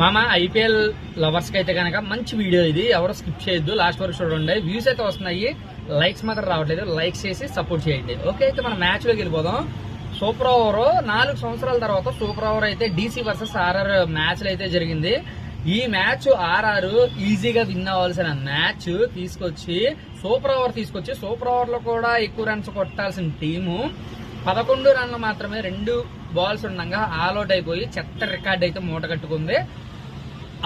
మామ ఐపీఎల్ లవర్స్కి అయితే కనుక మంచి వీడియో ఇది. ఎవరు స్కిప్ చేయొద్దు. లాస్ట్ వరకు చూడండి. వ్యూస్ అయితే వస్తున్నాయి. లైక్స్ మాత్రం రావట్లేదు. లైక్స్ చేసి సపోర్ట్ చేయండి. ఓకే అయితే మనం మ్యాచ్లోకి వెళ్ళిపోదాం. Super over. నాలుగు సంవత్సరాల తర్వాత సూపర్ ఓవర్ అయితే డీసీ వర్సెస్ ఆర్ఆర్ మ్యాచ్ అయితే జరిగింది. ఈ మ్యాచ్ ఆర్ఆర్ ఈజీగా విన్ అవ్వాల్సిన మ్యాచ్ తీసుకొచ్చి సూపర్ ఓవర్ తీసుకొచ్చి సూపర్ ఓవర్లో కూడా ఎక్కువ రన్స్ కొట్టాల్సిన టీము పదకొండు రన్లు మాత్రమే రెండు బాల్స్ ఉండగా ఆల్అౌట్ అయిపోయి చెత్త రికార్డ్ అయితే మూట కట్టుకుంది.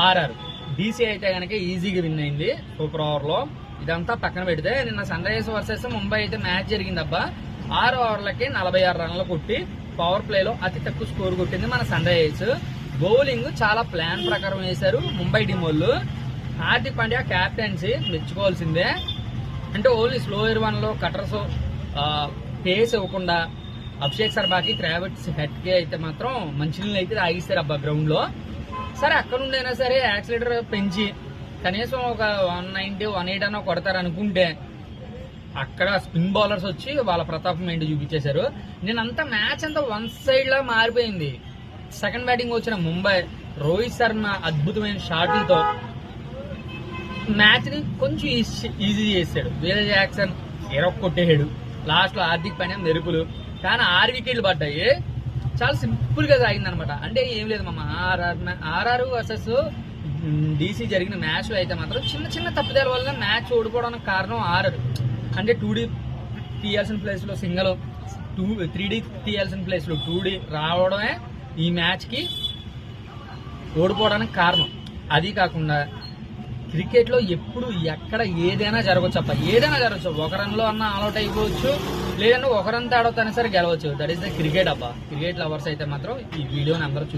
ఆర్ఆర్. డీసీ అయితే కనుక ఈజీగా విన్ అయింది సూపర్ ఓవర్లో ఇదంతా పక్కన పెడితే నిన్న సన్ రైజర్స్ వర్సెస్ ముంబై అయితే మ్యాచ్ జరిగింది అబ్బా ఆరు ఓవర్లకి నలభై ఆరు రన్లు కొట్టి పవర్ ప్లేలో అతి తక్కువ స్కోర్ కొట్టింది మన సన్ రైజర్స్. బౌలింగ్ చాలా ప్లాన్ ప్రకారం వేశారు ముంబై టీం వాళ్ళు. హార్దిక్ పాండ్యా క్యాప్టెన్సీ మెచ్చుకోవాల్సిందే. అంటే ఓన్లీ స్లోయర్ వన్లో కటర్స్ పేస్ ఇవ్వకుండా అభిషేక్ శర్మాకి ట్రావెట్స్ హెడ్కి అయితే మాత్రం మంచినీళ్ళు అయితే తాగిస్తారు అబ్బా గ్రౌండ్లో. సరే అక్కడ నుండైనా సరే యాక్సిలేటర్ పెంచి కనీసం ఒక వన్ నైన్టీ వన్ ఎయిట్ అన్న కొడతారు అనుకుంటే అక్కడ స్పిన్ బౌలర్స్ వచ్చి వాళ్ళ ప్రతాపం ఏంటి చూపించేశారు. నేనంతా మ్యాచ్ అంతా వన్ సైడ్ లా మారిపోయింది. సెకండ్ బ్యాటింగ్ వచ్చిన ముంబై రోహిత్ శర్మ అద్భుతమైన షాట్లతో మ్యాచ్ని కొంచెం ఈజీ- ఈజీ చేశాడు. వీర జాక్సన్ ఎరొక్క కొట్టేసాడు లాస్ట్లో హార్దిక్ పాండ్యా మెరుపులు. కానీ ఆరు వికెట్లు పడ్డాయి. చాలా సింపుల్గా సాగింది అనమాట అంటే ఏం లేదు మమ్మ ఆర్ఆర్ ఆర్ఆర్ వర్సెస్ డీసీ జరిగిన మ్యాచ్ అయితే మాత్రం చిన్న చిన్న తప్పిదాల వల్ల మ్యాచ్ ఓడిపోవడానికి కారణం ఆర్ఆర్. అంటే టూ డీ తీయాల్సిన ప్లేస్లో సింగల్ టూ త్రీ డీ తీయాల్సిన ప్లేస్లో టూ డీ రావడమే ఈ మ్యాచ్కి ఓడిపోవడానికి కారణం. అది కాకుండా క్రికెట్లో ఎప్పుడు ఎక్కడ ఏదైనా జరగవచ్చు అప్ప ఏదైనా జరగచ్చు ఒక రన్లో అన్న ఆల్అౌట్ అయిపోవచ్చు. లేదంటే ఒక రన్ తేడా సరే గెలవచ్చు. దట్ ఈస్ ద క్రికెట్ అబ్బా. క్రికెట్ లవర్స్ అయితే మాత్రం ఈ వీడియోని అందరూ చూ